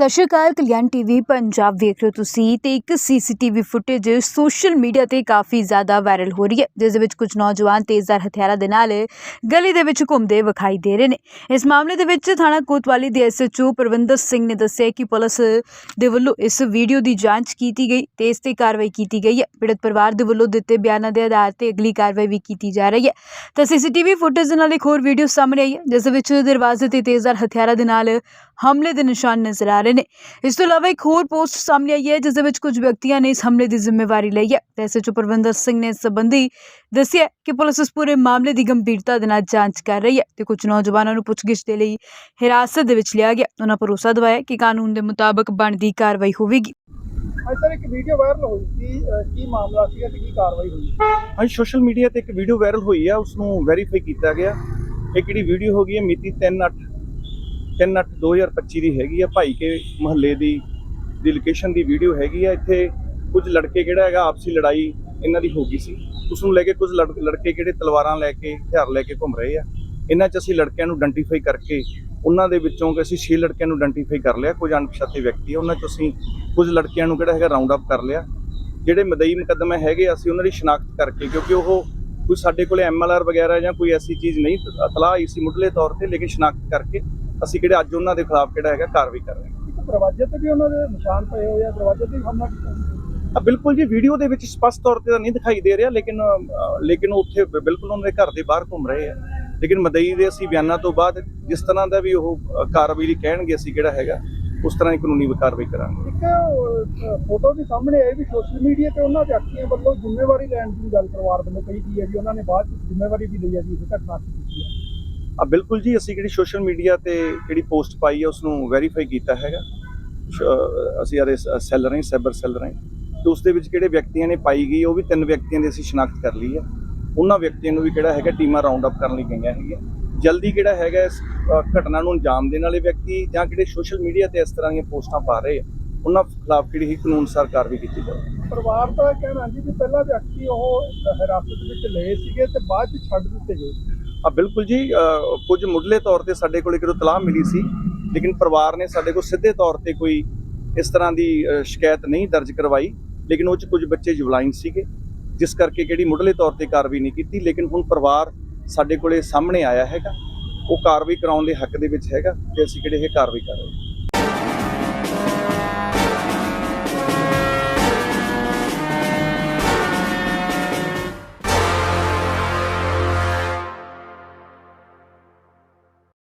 ਸਤਿ ਸ਼੍ਰੀ ਅਕਾਲ, ਕਲਿਆਣ ਟੀਵੀ, ਪੰਜਾਬ ਵੇਖ ਰਹੇ ਹੋ ਤੁਸੀਂ ਤੇ ਇੱਕ ਸੀਸੀਟੀਵੀ ਫੁਟੇਜ ਸੋਸ਼ਲ ਮੀਡੀਆ ਤੇ ਕਾਫੀ ਜ਼ਿਆਦਾ ਵਾਇਰਲ ਹੋ ਰਹੀ ਹੈ, ਜਿਸ ਦੇ ਵਿੱਚ ਕੁਝ ਨੌਜਵਾਨ ਤੇਜ਼ਧਾਰ ਹਥਿਆਰਾਂ ਦੇ ਨਾਲ ਗਲੀ ਦੇ ਵਿੱਚ ਘੁੰਮਦੇ ਵਿਖਾਈ ਦੇ ਰਹੇ ਨੇ। ਇਸ ਮਾਮਲੇ ਦੇ ਵਿੱਚ ਥਾਣਾ ਕੋਤਵਾਲੀ ਦੇ ਐਸਐਚਓ ਪ੍ਰਵਿੰਦਰ ਸਿੰਘ ਨੇ ਦੱਸਿਆ ਕਿ ਪੁਲਿਸ ਦੇ ਵੱਲੋਂ ਇਸ ਵੀਡੀਓ ਦੀ ਜਾਂਚ ਕੀਤੀ ਗਈ, ਤੇ ਇਸ ਤੇ ਕਾਰਵਾਈ ਕੀਤੀ ਗਈ ਹੈ। ਪੀੜਤ ਪਰਿਵਾਰ ਦੇ ਵੱਲੋਂ ਦਿੱਤੇ ਬਿਆਨਾਂ ਦੇ ਆਧਾਰ ਤੇ ਅਗਲੀ ਕਾਰਵਾਈ ਵੀ ਕੀਤੀ ਜਾ ਰਹੀ ਹੈ। ਤਾਂ ਸੀਸੀਟੀਵੀ ਫੁਟੇਜ ਦੇ ਨਾਲ ਇੱਕ ਹੋਰ ਵੀਡੀਓ ਸਾਹਮਣੇ ਆਈ ਹੈ, ਜਿਸ ਦੇ ਵਿੱਚ ਦਰਵਾਜ਼ੇ ਤੇ ਤੇਜ਼ਧਾਰ ਹਥਿਆਰਾਂ ਦੇ ਨਾਲ ਹਮਲੇ ਦੇ ਨਿਸ਼ਾਨ ਨਜ਼ਰ ਆ ਰਹੇ ਨੇ। ਇਸ ਤੋਂ ਇਲਾਵਾ ਇੱਕ ਹੋਰ ਪੋਸਟ ਸਾਹਮਣੇ ਆਈ ਹੈ ਜਿਸ ਦੇ ਵਿੱਚ ਕੁਝ ਵਿਅਕਤੀਆਂ ਨੇ ਇਸ ਹਮਲੇ ਦੀ ਜ਼ਿੰਮੇਵਾਰੀ ਲਈ ਹੈ। ਤੇ ਐਸਐਚਓ ਪ੍ਰਵਿੰਦਰ ਸਿੰਘ ਨੇ ਇਸ ਸੰਬੰਧੀ ਦੱਸਿਆ ਕਿ ਪੁਲਿਸ ਇਸ ਪੂਰੇ ਮਾਮਲੇ ਦੀ ਗੰਭੀਰਤਾ ਦੇ ਨਾਲ ਜਾਂਚ ਕਰ ਰਹੀ ਹੈ ਤੇ ਕੁਝ ਨੌਜਵਾਨਾਂ ਨੂੰ ਪੁੱਛਗਿੱਛ ਦੇ ਲਈ ਹਿਰਾਸਤ ਦੇ ਵਿੱਚ ਲਿਆ ਗਿਆ। ਉਹਨਾਂ ਭਰੋਸਾ ਦਿਵਾਇਆ ਕਿ ਕਾਨੂੰਨ ਦੇ ਮੁਤਾਬਕ ਬਣਦੀ ਕਾਰਵਾਈ ਹੋਵੇਗੀ। ਅੱਜ ਸਰ ਇੱਕ ਵੀਡੀਓ ਵਾਇਰਲ ਹੋਈ ਸੀ। ਕੀ ਮਾਮਲਾ ਸੀਗਾ ਤੇ ਕੀ ਕਾਰਵਾਈ ਹੋਈ? ਅੱਜ ਸੋਸ਼ਲ ਮੀਡੀਆ ਤੇ ਇੱਕ ਵੀਡੀਓ ਵਾਇਰਲ ਹੋਈ ਆ ਉਸ ਨੂੰ ਵੈਰੀਫਾਈ ਕੀਤਾ ਗਿਆ। ਇਹ ਕਿਹੜੀ ਵੀਡੀਓ ਹੋ ਗਈ ਹੈ? ਮਿਤੀ 3/8 3/8/2025 ਦੀ ਹੈਗੀ ਆ ਭਾਈ ਕੇ ਮਹੱਲੇ ਦੀ ਦੀ ਲੋਕੇਸ਼ਨ ਦੀ ਵੀਡੀਓ ਹੈਗੀ ਆ। ਇੱਥੇ ਕੁਝ ਲੜਕੇ ਕਿਹੜਾ ਹੈਗਾ, ਆਪਸੀ ਲੜਾਈ ਇਹਨਾਂ ਦੀ ਹੋ ਗਈ ਸੀ। ਉਸ ਨੂੰ ਲੈ ਕੇ ਕੁਝ ਲੜ- ਲੜਕੇ ਕਿਹੜੇ ਤਲਵਾਰਾਂ ਲੈ ਕੇ, ਹਥਿਆਰ ਲੈ ਕੇ ਘੁੰਮ ਰਹੇ ਆ। ਇਹਨਾਂ 'ਚ ਅਸੀਂ ਲੜਕਿਆਂ ਨੂੰ ਆਇਡੈਂਟੀਫਾਈ ਕਰਕੇ, ਉਹਨਾਂ ਦੇ ਵਿੱਚੋਂ ਕਿ ਅਸੀਂ 6 ਲੜਕਿਆਂ ਨੂੰ ਆਇਡੈਂਟੀਫਾਈ ਕਰ ਲਿਆ, ਕੁਝ ਅਣਪਛਾਤੇ ਵਿਅਕਤੀ ਆ। ਉਹਨਾਂ 'ਚ ਅਸੀਂ ਕੁਝ ਲੜਕਿਆਂ ਨੂੰ ਕਿਹੜਾ ਹੈਗਾ ਰਾਉਂਡ ਅਪ ਕਰ ਲਿਆ। ਜਿਹੜੇ ਮਦਈ ਮੁਕੱਦਮੇ ਹੈਗੇ ਅਸੀਂ ਉਹਨਾਂ ਦੀ ਸ਼ਨਾਖਤ ਕਰਕੇ, ਕਿਉਂਕਿ ਉਹ ਕੋਈ ਸਾਡੇ ਕੋਲੇ ਐਮਐਲਆਰ ਵਗੈਰਾ ਜਾਂ ਕੋਈ ਐਸੀ ਚੀਜ਼ ਨਹੀਂ ਤਲਾਹ ਆਈ ਸੀ ਮੁੱਢਲੇ ਤੌਰ ਤੇ, ਲੇਕਿਨ ਸ਼ਨਾਖਤ ਕਰਕੇ ਅਸੀਂ ਕਿਹੜੇ ਅੱਜ ਉਹਨਾਂ ਦੇ ਖਿਲਾਫ ਕਿਹੜਾ ਹੈਗਾ ਕਾਰਵਾਈ ਕਰ ਰਹੇ ਹਾਂ। ਇੱਕ ਦਰਵਾਜ਼ੇ ਤੇ ਵੀ ਉਹਨਾਂ ਦੇ ਨਿਸ਼ਾਨ ਪਏ ਹੋਏ ਆ ਦਰਵਾਜ਼ੇ ਤੇ ਵੀ ਹਮਲਾ ਕੀਤਾ ਬਿਲਕੁਲ ਜੀ ਵੀਡੀਓ ਦੇ ਵਿੱਚ ਸਪਸ਼ਟ ਤੌਰ ਤੇ ਤਾਂ ਨਹੀਂ ਦਿਖਾਈ ਦੇ ਰਿਹਾ ਲੇਕਿਨ ਲੇਕਿਨ ਉੱਥੇ ਬਿਲਕੁਲ ਉਹਨਾਂ ਦੇ ਘਰ ਦੇ ਬਾਹਰ ਘੁੰਮ ਰਹੇ ਆ। ਲੇਕਿਨ ਮਦਈ ਦੇ ਅਸੀਂ ਬਿਆਨਾਂ ਤੋਂ ਬਾਅਦ ਜਿਸ ਤਰ੍ਹਾਂ ਦਾ ਵੀ ਉਹ ਕਾਰਵਾਈ ਲਈ ਕਹਿਣਗੇ ਅਸੀਂ ਕਿਹੜਾ ਹੈਗਾ ਉਸ ਤਰ੍ਹਾਂ ਦੀ ਕਾਨੂੰਨੀ ਕਾਰਵਾਈ ਕਰਾਂਗੇ। ਇੱਕ ਫੋਟੋ ਵੀ ਸਾਹਮਣੇ ਆਈ ਵੀ ਸੋਸ਼ਲ ਮੀਡੀਆ ਤੇ ਉਹਨਾਂ ਵਿਅਕਤੀਆਂ ਵੱਲੋਂ ਜ਼ਿੰਮੇਵਾਰੀ ਲੈਣ ਦੀ ਗੱਲ ਪਰਿਵਾਰ ਵੱਲੋਂ ਕਹੀ ਗਈ ਹੈ ਜੀ ਉਹਨਾਂ ਨੇ ਬਾਅਦ ਚ ਜ਼ਿੰਮੇਵਾਰੀ ਵੀ ਲਈ ਹੈ ਜੀ ਇਸ ਘਟਨਾ ਦੀ। ਆ ਬਿਲਕੁਲ ਜੀ, ਅਸੀਂ ਜਿਹੜੀ ਸੋਸ਼ਲ ਮੀਡੀਆ ਤੇ ਜਿਹੜੀ ਪੋਸਟ ਪਾਈ ਹੈ ਉਸ ਨੂੰ ਵੈਰੀਫਾਈ ਕੀਤਾ ਹੈਗਾ। ਸ਼- ਅਸੀਂ ਯਾਰੇ ਸੈਲ ਰਹੇ ਸਾਈਬਰ ਸੈਲ ਰਹੇ ਤੇ ਉਸ ਦੇ ਵਿੱਚ ਕਿਹੜੇ ਵਿਅਕਤੀਆਂ ਨੇ ਪਾਈ ਗਈ, ਉਹ ਵੀ ਤਿੰਨ ਵਿਅਕਤੀਆਂ ਦੀ ਅਸੀਂ ਸ਼ਨਾਖਤ ਕਰ ਲਈ ਹੈ। ਉਹਨਾਂ ਵਿਅਕਤੀਆਂ ਨੂੰ ਵੀ ਕਿਹੜਾ ਹੈਗਾ, ਟੀਮਾਂ ਰਾਉਂਡ ਅਪ ਕਰਨ ਲਈ ਗਈਆਂ ਹੈਗੀਆਂ। ਜਲਦੀ ਕਿਹੜਾ ਹੈਗਾ, ਇਸ ਘਟਨਾ ਨੂੰ ਅੰਜਾਮ ਦੇਣ ਵਾਲੇ ਵਿਅਕਤੀ ਜਾਂ ਕਿਹੜੇ ਸੋਸ਼ਲ ਮੀਡੀਆ ਤੇ ਇਸ ਤਰ੍ਹਾਂ ਦੀਆਂ ਪੋਸਟਾਂ ਪਾ ਰਹੇ ਆ, ਉਹਨਾਂ ਖਿਲਾਫ ਕਿਹੜੀ ਹੀ ਕਾਨੂੰਨ ਅਨੁਸਾਰ ਕਾਰਵਾਈ ਕੀਤੀ ਜਾਵੇ। ਪਰਿਵਾਰ ਦਾ ਕਹਿਣਾ ਜੀ ਵੀ ਪਹਿਲਾ ਵਿਅਕਤੀ ਉਹ ਹਿਰਾਸਤ ਵਿੱਚ ਲਏ ਸੀਗੇ ਤੇ ਬਾਅਦ ਚ ਛੱਡ ਦਿੱਤੇ ਗਏ। ਆ, ਬਿਲਕੁਲ ਜੀ ਕੁਝ ਮੁੱਢਲੇ ਤੌਰ ਤੇ ਸਾਡੇ ਕੋਲ ਇੱਕ ਤਲਾਹ ਮਿਲੀ ਸੀ, ਲੇਕਿਨ ਪਰਿਵਾਰ ਨੇ ਸਾਡੇ ਕੋਲ ਸਿੱਧੇ ਤੌਰ ਤੇ ਕੋਈ ਇਸ ਤਰ੍ਹਾਂ ਦੀ ਸ਼ਿਕਾਇਤ ਨਹੀਂ ਦਰਜ ਕਰਵਾਈ, ਲੇਕਿਨ ਉਹ ਚ ਕੁਝ ਬੱਚੇ ਜਵਲਾਈਨ ਸੀਗੇ, ਜਿਸ ਕਰਕੇ ਕਿਹੜੀ ਮੁੱਢਲੇ ਤੌਰ ਤੇ ਕਾਰਵਾਈ ਨਹੀਂ ਕੀਤੀ, ਲੇਕਿਨ ਹੁਣ ਪਰਿਵਾਰ ਸਾਡੇ ਕੋਲੇ ਸਾਹਮਣੇ ਆਇਆ ਹੈਗਾ, ਉਹ ਕਾਰਵਾਈ ਕਰਾਉਣ ਦੇ ਹੱਕ ਦੇ ਵਿੱਚ ਹੈਗਾ, ਤੇ ਅਸੀਂ ਕਿਹੜੇ ਇਹ ਕਾਰਵਾਈ ਕਰ ਰਹੇ ਹਾਂ।